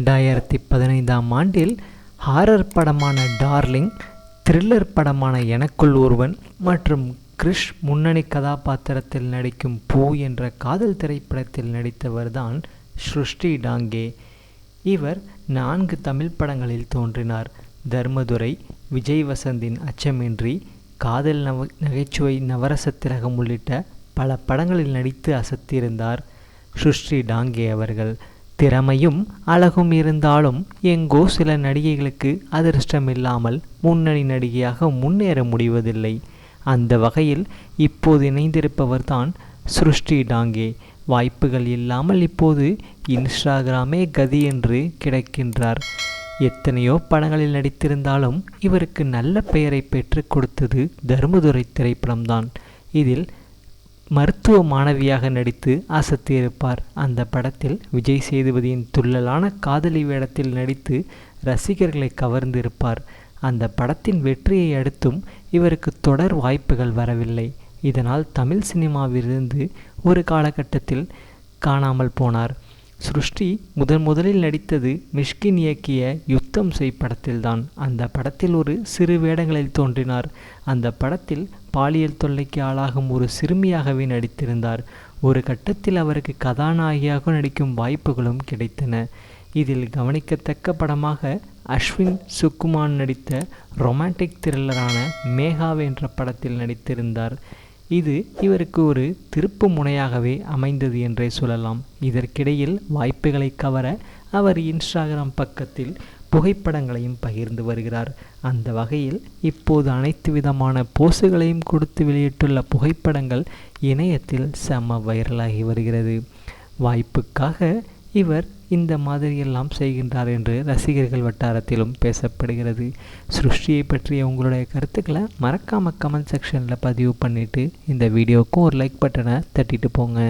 ரெண்டாயிரத்தி பதினைந்தாம் ஆண்டில் ஹாரர் படமான டார்லிங் த்ரில்லர் படமான எனக்குள் ஒருவன் மற்றும் கிறிஷ் முன்னணி கதாபாத்திரத்தில் நடிக்கும் பூ என்ற காதல் திரைப்படத்தில் நடித்தவர்தான் ஸ்ருஷ்டி டாங்கே இவர் நான்கு தமிழ் படங்களில் தோன்றினார். தர்மதுரை விஜய் வசந்தின் அச்சமின்றி காதல் நவ நகைச்சுவை நவரச உள்ளிட்ட பல படங்களில் நடித்து அசத்தியிருந்தார் சுஸ்ரீ டாங்கே அவர்கள். திறமையும் அழகும் இருந்தாலும் எங்கோ சில நடிகைகளுக்கு அதிர்ஷ்டம் இல்லாமல் முன்னணி நடிகையாக முன்னேற முடிவதில்லை. அந்த வகையில் இப்போது இணைந்திருப்பவர்தான் சுருஷ்டி டாங்கே. வாய்ப்புகள் இல்லாமல் இப்போது இன்ஸ்டாகிராமே கதி என்று கிடைக்கின்றார். எத்தனையோ படங்களில் நடித்திருந்தாலும் இவருக்கு நல்ல பெயரை பெற்றுக் கொடுத்தது தர்மதுரை திரைப்படம்தான். இதில் மருத்துவ மாணவியாக நடித்து அசத்தியிருப்பார். அந்த படத்தில் விஜய் சேதுபதியின் துள்ளலான காதலி வேடத்தில் நடித்து ரசிகர்களை கவர்ந்திருப்பார். அந்த படத்தின் வெற்றியை அடுத்தும் இவருக்கு தொடர் வாய்ப்புகள் வரவில்லை. இதனால் தமிழ் சினிமாவிலிருந்து ஒரு காலகட்டத்தில் காணாமல் போனார். சுருஷ்டி முதன் முதலில் நடித்தது மிஷ்கின் இயக்கிய யுத்தம் செய் படத்தில்தான். அந்த படத்தில் ஒரு சிறு வேடங்களில் தோன்றினார். அந்த படத்தில் பாலியல் தொல்லைக்கு ஆளாகும் ஒரு சிறுமியாகவே நடித்திருந்தார். ஒரு கட்டத்தில் அவருக்கு கதாநாயகியாக நடிக்கும் வாய்ப்புகளும் கிடைத்தன. இதில் கவனிக்கத்தக்க படமாக அஸ்வின் சுக்குமான் நடித்த ரொமான்டிக் த்ரில்லரான மேகாவ் என்ற படத்தில் நடித்திருந்தார். இது இவருக்கு ஒரு திருப்பு முனையாகவே அமைந்தது என்றே சொல்லலாம். இதற்கிடையில் வாய்ப்புகளை கவர அவர் இன்ஸ்டாகிராம் பக்கத்தில் புகைப்படங்களையும் பகிர்ந்து வருகிறார். அந்த வகையில் இப்போது அனைத்து விதமான போஸுகளையும் கொடுத்து வெளியிட்டுள்ள புகைப்படங்கள் இணையத்தில் செம வைரலாகி வருகிறது. வாய்ப்புக்காக இவர் இந்த மாதிரியெல்லாம் செய்கின்றார் என்று ரசிகர்கள் வட்டாரத்திலும் பேசப்படுகிறது. சிருஷ்டியை பற்றிய உங்களுடைய கருத்துக்களை மறக்காமல் கமெண்ட் செக்ஷனில் பதிவு பண்ணிவிட்டு இந்த வீடியோவுக்கும் ஒரு லைக் பட்டனை தட்டிட்டு போங்க.